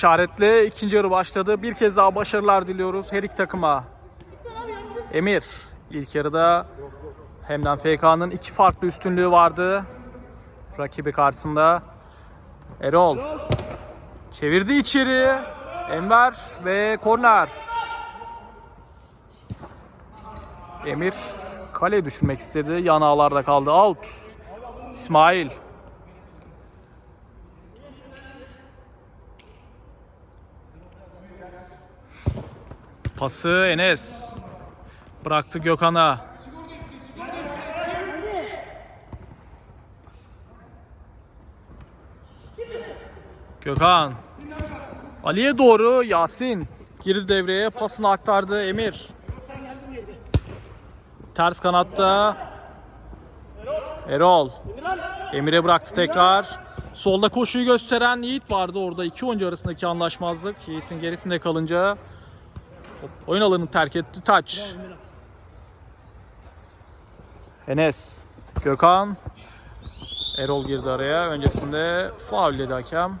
işaretle ikinci yarı başladı. Bir kez daha başarılar diliyoruz her iki takıma. Emir ilk yarıda hemden FK'nın iki farklı üstünlüğü vardı. Rakibi karşısında. Erol çevirdi içeri. Enver ve korner. Emir kale düşürmek istedi. Yan ağlarda kaldı. Out. İsmail. Pası Enes. Bıraktı Gökhan'a. Gökhan. Ali'ye doğru Yasin. Girdi devreye pasını aktardı Emir. Ters kanatta Erol. Emir'e bıraktı tekrar. Solda koşuyu gösteren Yiğit vardı orada. iki oyuncu arasındaki anlaşmazlık. Yiğit'in gerisinde kalınca oyun alanını terk etti. Taç. Enes. Gökhan. Erol girdi araya. Öncesinde faul dedi hakem.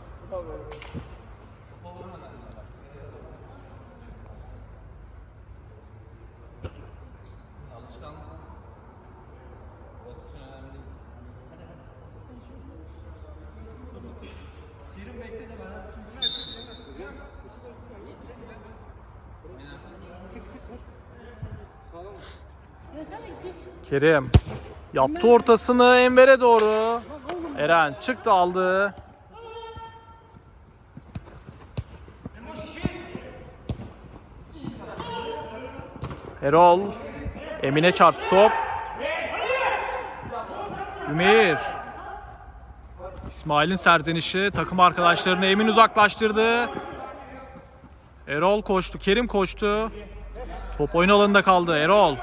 Kerim yaptı ortasını Enver'e doğru. Eren çıktı aldı. Erol Emine çarptı top. Ümeyir. İsmail'in serzenişi takım arkadaşlarını Emin uzaklaştırdı. Erol koştu, Kerim koştu. Top oyun alanında kaldı. Erol.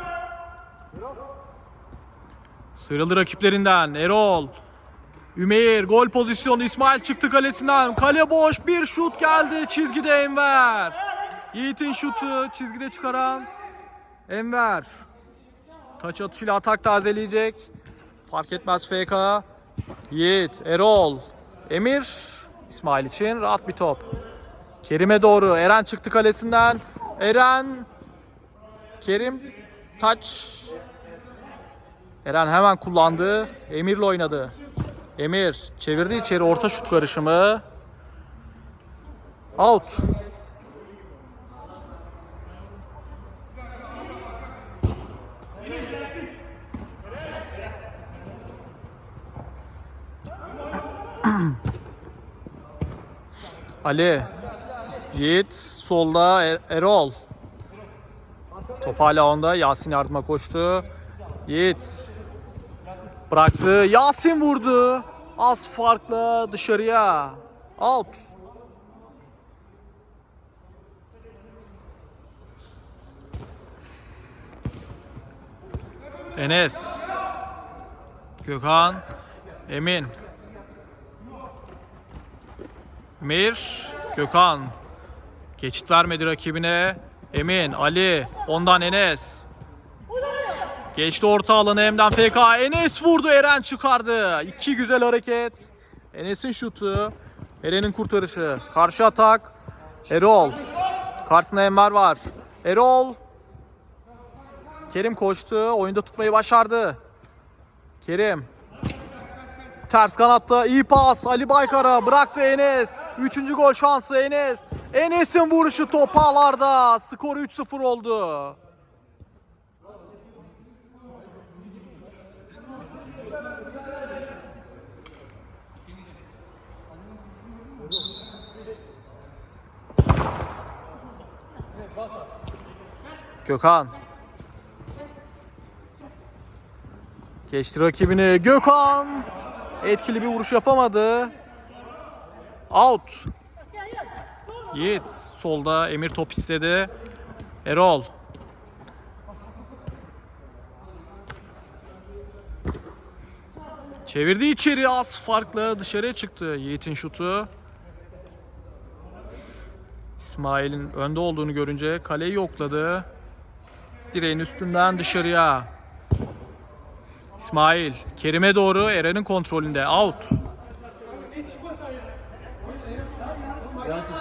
Sıyrıldı rakiplerinden. Erol. Ümeyir gol pozisyonu İsmail çıktı kalesinden. Kale boş bir şut geldi. Çizgide Enver. Yiğit'in şutu çizgide çıkaran Enver. Taç atışıyla atak tazeleyecek. Fark etmez FK. Yiğit, Erol, Emir. İsmail için rahat bir top. Kerim'e doğru. Eren çıktı kalesinden. Eren. Kerim. Taç. Eren hemen kullandı. Emir'le oynadı. Emir çevirdi içeri orta şut karışımı. Out. Ali. Yiğit solda Er- Erol. Top hala onda. Yasin yardıma koştu. Yiğit. Bıraktı. Yasin vurdu. Az farkla dışarıya. Out. Enes. Gökhan. Emin. Mir. Gökhan. Geçit vermedi rakibine. Emin. Ali. Ondan Enes. Geçti orta alanı Emden FK. Enes vurdu. Eren çıkardı. İki güzel hareket. Enes'in şutu. Eren'in kurtarışı. Karşı atak. Erol. Karşısında Enver var. Erol. Kerim koştu. Oyunda tutmayı başardı. Kerim. Ters kanatta iyi pas. Ali Baykar'a bıraktı Enes. Üçüncü gol şansı Enes. Enes'in vuruşu top ağlarda. Skor 3-0 oldu. Gökhan. Geçti rakibini. Gökhan. Etkili bir vuruş yapamadı. Out. Yiğit. Solda Emir top istedi. Erol. Çevirdi içeri az farklı dışarıya çıktı Yiğit'in şutu. İsmail'in önde olduğunu görünce kaleyi yokladı. Direğin üstünden dışarıya. İsmail Kerim'e doğru Eren'in kontrolünde out. Yasin,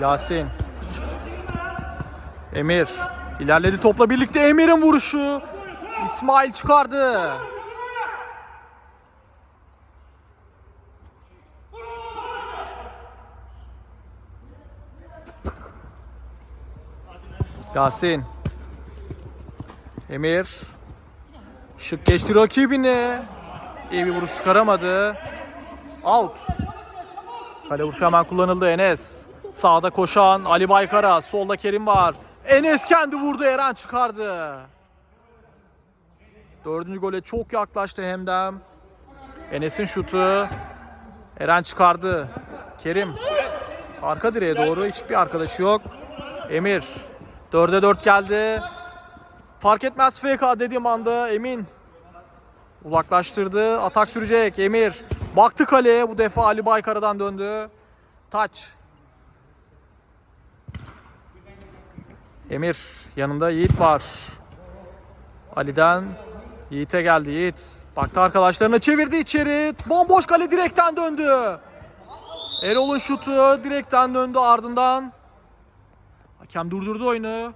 Yasin. Emir. İlerledi topla birlikte Emir'in vuruşu. İsmail çıkardı. Yasin. Emir. Şık geçti rakibini. İyi bir vuruş çıkaramadı. Out. Kale vuruşu hemen kullanıldı Enes. Sağda koşan Ali Baykara. Solda Kerim var. Enes kendi vurdu. Eren çıkardı. Dördüncü gole çok yaklaştı Hemdem. Enes'in şutu. Eren çıkardı. Kerim. Arka direğe doğru. Hiçbir arkadaşı yok. Emir. Dörde dört geldi. Fark etmez FK dediğim anda Emin. Uzaklaştırdı. Atak sürecek. Emir. Baktı kaleye. Bu defa Ali Baykara'dan döndü. Taç. Emir. Yanında Yiğit var. Ali'den Yiğit'e geldi Yiğit. Baktı arkadaşlarına çevirdi içeri. Bomboş kale direkten döndü. Erol'un şutu direkten döndü ardından. Hakem durdurdu oyunu.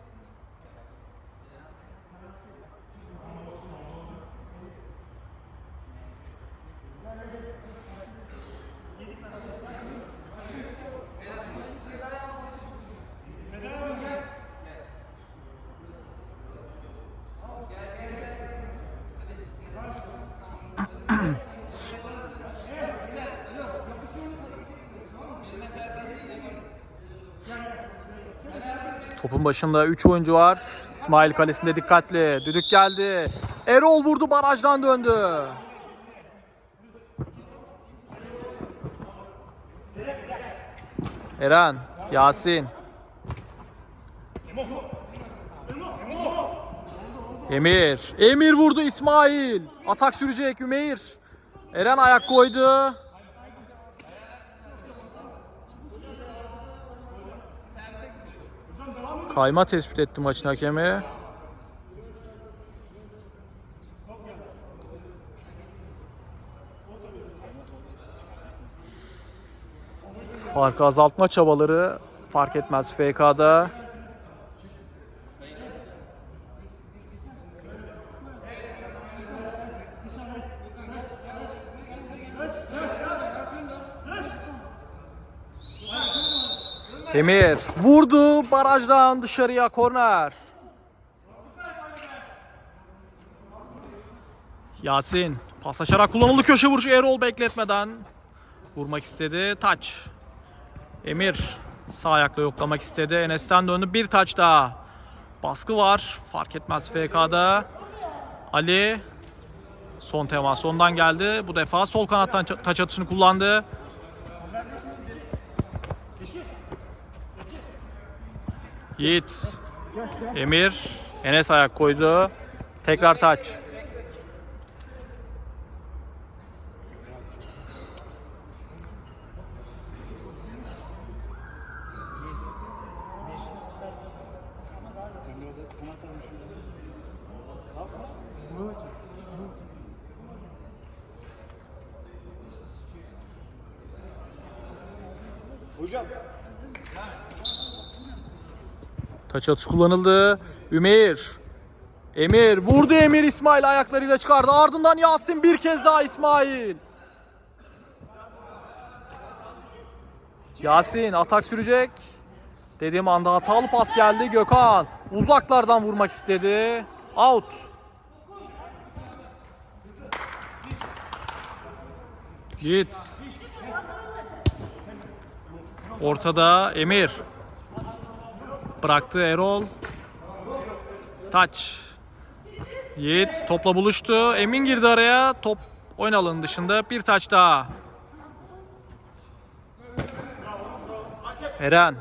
Topun başında 3 oyuncu var. İsmail kalesinde dikkatli. Düdük geldi. Erol vurdu barajdan döndü. Eren, Yasin. Emir. Emir vurdu İsmail. Atak sürecek Ümeyr. Eren ayak koydu. Kayma tespit etti maçın hakemi. Farkı azaltma çabaları fark etmez FK'da. Emir vurdu barajdan dışarıya korner. Yasin pas açarak kullanıldı köşe vuruşu Erol bekletmeden vurmak istedi. Taç. Emir sağ ayakla yoklamak istedi. Enes'ten döndü bir taç daha. Baskı var. Fark etmez FK'da. Ali son temas ondan geldi. Bu defa sol kanattan taç atışını kullandı. Yiğit. Emir. Enes ayak koydu. Tekrar taç. Hocam. Taç atışı kullanıldı. Ümeyr. Emir vurdu Emir İsmail ayaklarıyla çıkardı. Ardından Yasin bir kez daha İsmail. Yasin atak sürecek. Dediğim anda hatalı pas geldi. Gökhan uzaklardan vurmak istedi. Out. Yiğit. Ortada Emir. Bıraktı Erol. Taç. Yiğit topla buluştu. Emin girdi araya. Top oyun alanı dışında. Bir taç daha. Eren.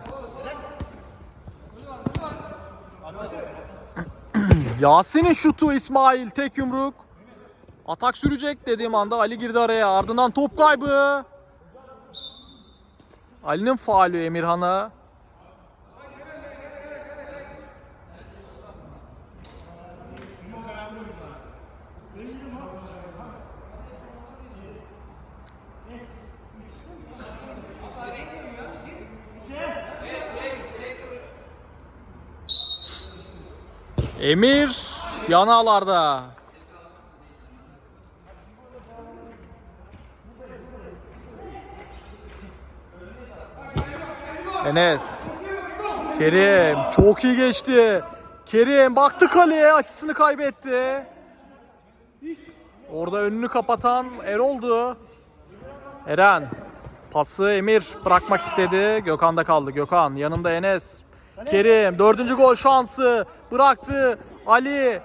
Yasin'in şutu İsmail tek yumruk. Atak sürecek dediğim anda Ali girdi araya. Ardından top kaybı. Ali'nin faulü Emirhan'a. Emir yanalarda. Enes. Kerim çok iyi geçti. Kerim baktı kaleye açısını kaybetti. Orada önünü kapatan Erol'du. Eren pası Emir bırakmak istedi. Gökhan'da kaldı. Gökhan yanında Enes. Kerim dördüncü gol şansı bıraktı. Ali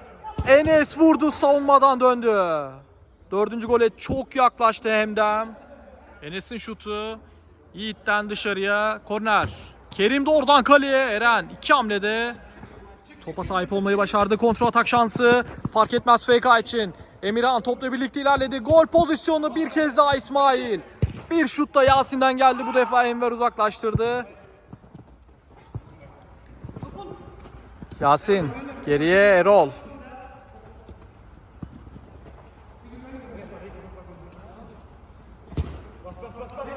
Enes vurdu savunmadan döndü. Dördüncü gole çok yaklaştı Hemdem. Enes'in şutu Yiğit'ten dışarıya korner. Kerim de oradan kaleye Eren iki hamlede topa sahip olmayı başardı. Kontrol atak şansı fark etmez FK için. Emirhan topla birlikte ilerledi. Gol pozisyonu bir kez daha İsmail. Bir şut da Yasin'den geldi bu defa Enver uzaklaştırdı. Yasin geriye Erol.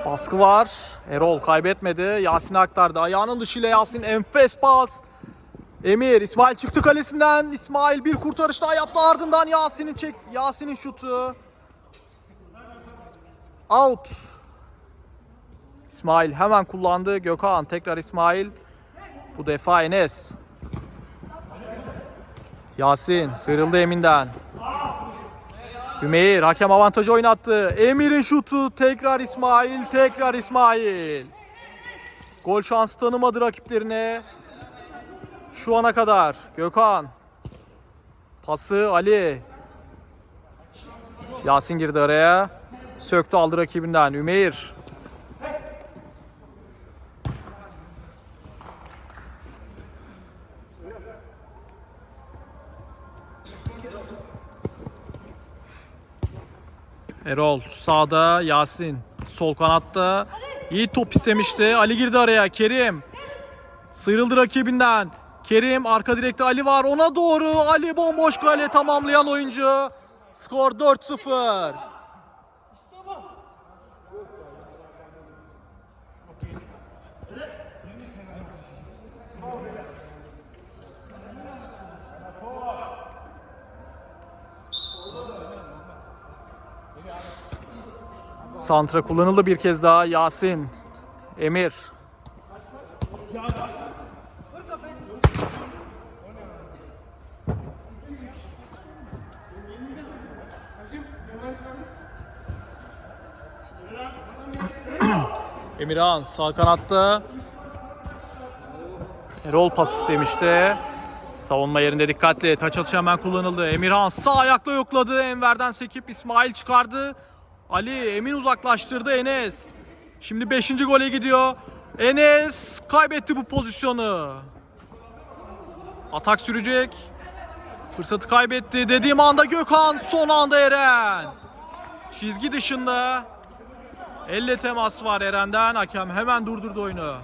Baskı var. Erol kaybetmedi. Yasin'e aktardı. Ayağının dışıyla Yasin enfes pas. Emir İsmail çıktı kalesinden. İsmail bir kurtarış daha yaptı ardından Yasin'in çek Yasin'in şutu. Out. İsmail hemen kullandı. Gökhan tekrar İsmail. Bu defa Enes. Yasin sıyrıldı Emin'den. Ümeyir hakem avantajı oynattı. Emir'in şutu tekrar İsmail, tekrar İsmail. Gol şansı tanımadı rakiplerine. Şu ana kadar Gökhan. Pası Ali. Yasin girdi araya. Söktü aldı rakibinden. Ümeyir. Erol sağda Yasin sol kanatta iyi top istemişti. Ali girdi araya. Kerim sıyrıldı rakibinden. Kerim arka direkte Ali var ona doğru. Ali bomboş kale tamamlayan oyuncu. Skor 4-0. Santra kullanıldı bir kez daha. Yasin. Emir. Emirhan sağ kanatta. Erol pas istemişti. Savunma yerinde dikkatli. Taç atışı hemen kullanıldı. Emirhan sağ ayakla yokladı. Enver'den sekip İsmail çıkardı. Ali Emin uzaklaştırdı Enes. Şimdi 5. gole gidiyor. Enes kaybetti bu pozisyonu. Atak sürecek. Fırsatı kaybetti. Dediğim anda Gökhan, son anda Eren. Çizgi dışında. Elle temas var Eren'den. Hakem hemen durdurdu oyunu.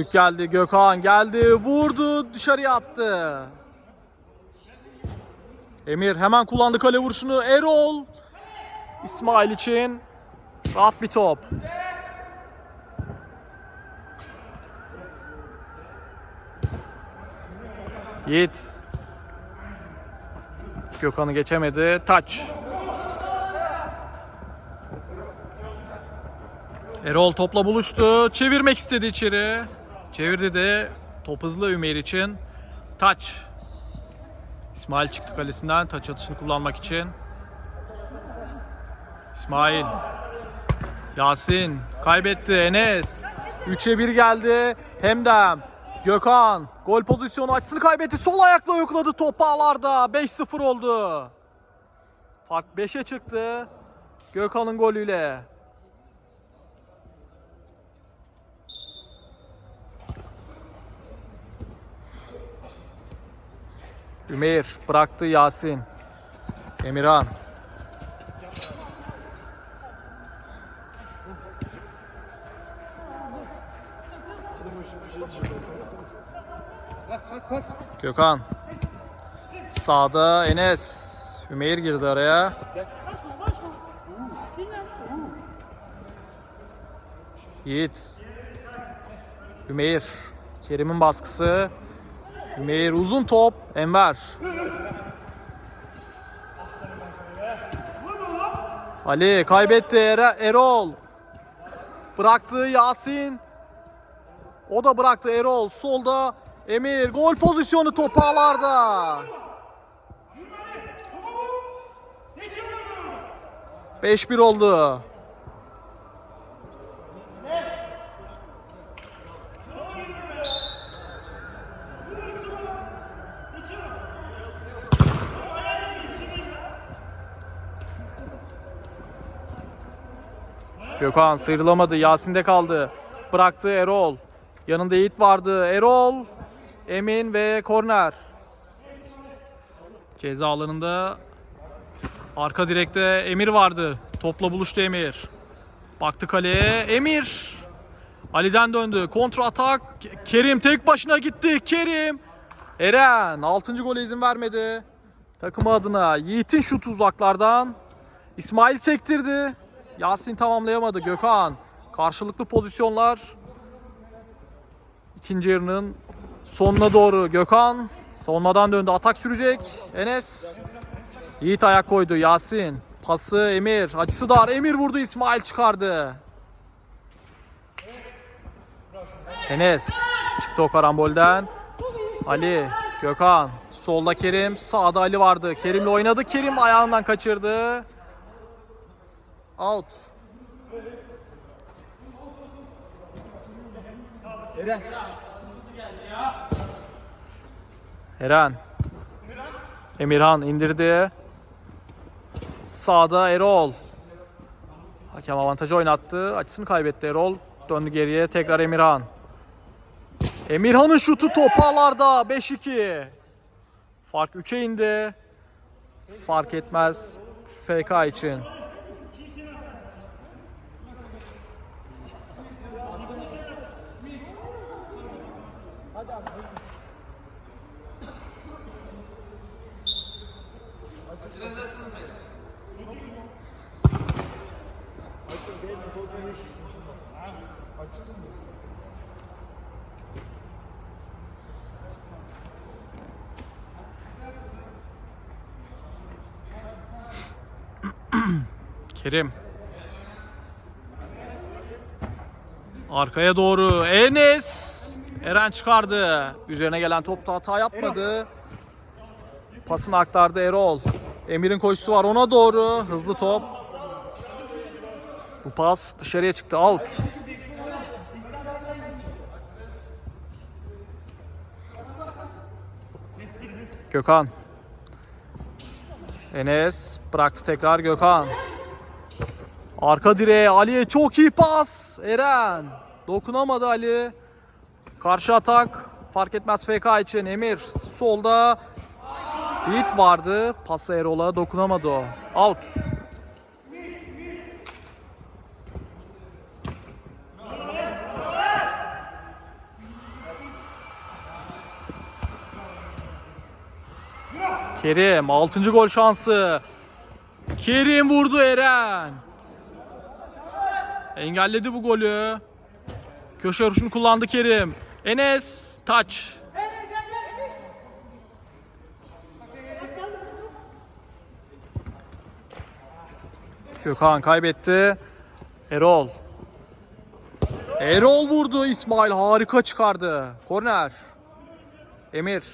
Düdük geldi. Gökhan geldi. Vurdu. Dışarıya attı. Emir hemen kullandı kale vuruşunu. Erol. İsmail için rahat bir top. Yiğit. Gökhan'ı geçemedi. Taç. Erol topla buluştu. Çevirmek istedi içeri. Çevirdi de top hızlı Ümeyr için. Taç. İsmail çıktı kalesinden taç atışını kullanmak için. İsmail. Yasin. Kaybetti. Enes. 3'e 1 geldi. Hemdem. Gökhan. Gol pozisyonu açısını kaybetti. Sol ayakla yokladı topu ağlarda. 5-0 oldu. Fark 5'e çıktı. Gökhan'ın golüyle. Ümeyr bıraktı Yasin. Emirhan. Gökhan. Sağda Enes. Ümeyr girdi araya. Yiğit. Ümeyr. Kerim'in baskısı. Ümeyr uzun top. Enver. Ali kaybetti Ere- Erol. Bıraktı Yasin. O da bıraktı Erol. Solda Emir. Gol pozisyonu topu ağlarda. 5-1 oldu. Gökhan sıyrılamadı. Yasin'de kaldı. Bıraktı Erol. Yanında Yiğit vardı. Erol, Emin ve korner. Ceza alanında arka direkte Emir vardı. Topla buluştu Emir. Baktı kaleye. Emir. Ali'den döndü. Kontra atak. Ke- Kerim tek başına gitti. Kerim. Eren 6. gole izin vermedi. Takımı adına Yiğit'in şutu uzaklardan. İsmail sektirdi. Yasin tamamlayamadı. Gökhan. Karşılıklı pozisyonlar. İkinci yarının sonuna doğru Gökhan. Savunmadan döndü. Atak sürecek. Enes. Yiğit ayak koydu. Yasin. Pası Emir. Açısı dar. Emir vurdu. İsmail çıkardı. Enes. Çıktı o karambolden. Ali. Gökhan. Solda Kerim. Sağda Ali vardı. Kerim'le oynadı. Kerim ayağından kaçırdı. Out. Eren. Emirhan indirdi. Sağda Erol. Hakem avantajı oynattı. Açısını kaybetti Erol. Döndü geriye. Tekrar Emirhan. Emirhan'ın şutu topalarda 5-2. Fark 3'e indi. Fark etmez FK için. Kerim. Arkaya doğru Enes. Eren çıkardı. Üzerine gelen topta hata yapmadı. Pasını aktardı Erol. Emir'in koşusu var ona doğru. Hızlı top. Bu pas dışarıya çıktı. Out. Gökhan. Enes bıraktı tekrar Gökhan. Arka direğe Ali'ye çok iyi pas. Eren. Dokunamadı Ali. Karşı atak. Fark etmez FK için Emir. Solda Yiğit vardı. Pası Erol'a dokunamadı o. Out. Kerim 6. gol şansı. Kerim vurdu Eren. Engelledi bu golü. Köşe vuruşunu kullandı Kerim. Enes taç. Gökhan kaybetti. Erol. Erol vurdu İsmail harika çıkardı. Korner. Emir.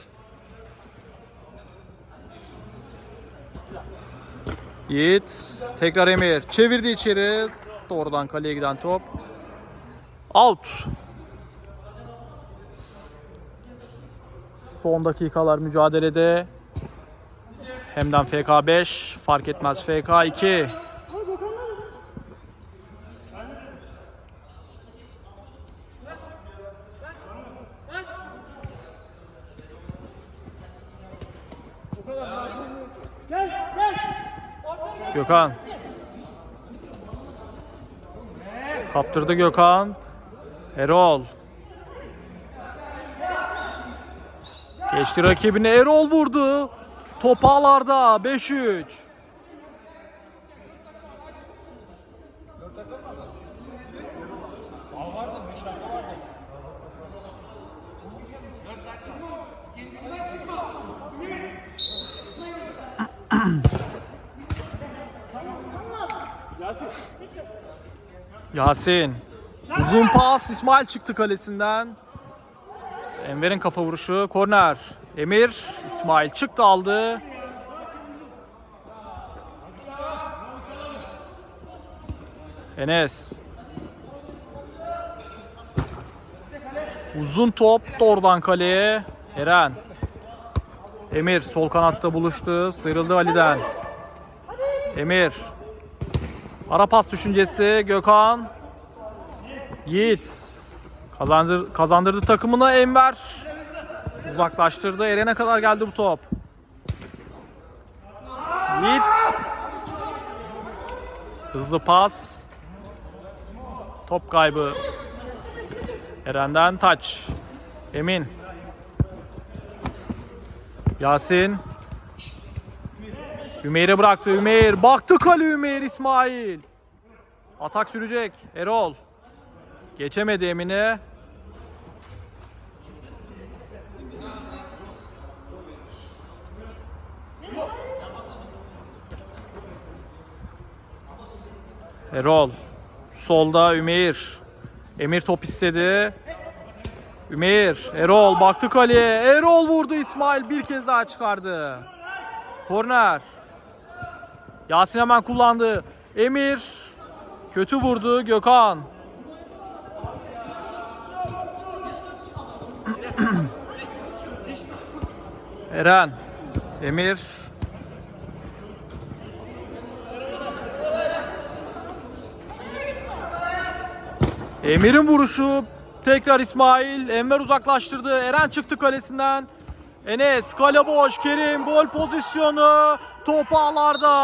Yiğit. Tekrar Emir. Çevirdi içeri. Doğrudan kaleye giden top. Out. Son dakikalar mücadelede. Hemden FK 5. Fark etmez FK 2. Gökhan. Kaptırdı Gökhan. Erol. Geçti rakibine Erol vurdu. Top ağlarda 5-3. Yasin. Uzun pas İsmail çıktı kalesinden. Enver'in kafa vuruşu korner. Emir İsmail çıktı aldı. Enes. Uzun top doğrudan kaleye. Eren. Emir sol kanatta buluştu. Sıyrıldı Ali'den. Emir. Ara pas düşüncesi Gökhan. Yiğit. Kazandır, kazandırdı takımına Enver. Uzaklaştırdı. Eren'e kadar geldi bu top. Yiğit. Hızlı pas. Top kaybı. Eren'den taç. Emin. Yasin. Ümeyr'e bıraktı. Ümeyr. Baktı kale Ümeyr İsmail. Atak sürecek. Erol. Geçemedi Emine. Erol. Solda Ümeyr. Emir top istedi. Ümeyr. Erol baktı kaleye. Erol vurdu İsmail bir kez daha çıkardı. Korner. Yasin hemen kullandı. Emir. Kötü vurdu Gökhan. Eren. Emir. Emir'in vuruşu tekrar İsmail. Enver uzaklaştırdı. Eren çıktı kalesinden. Enes kale boş. Kerim gol pozisyonu. Top ağlarda.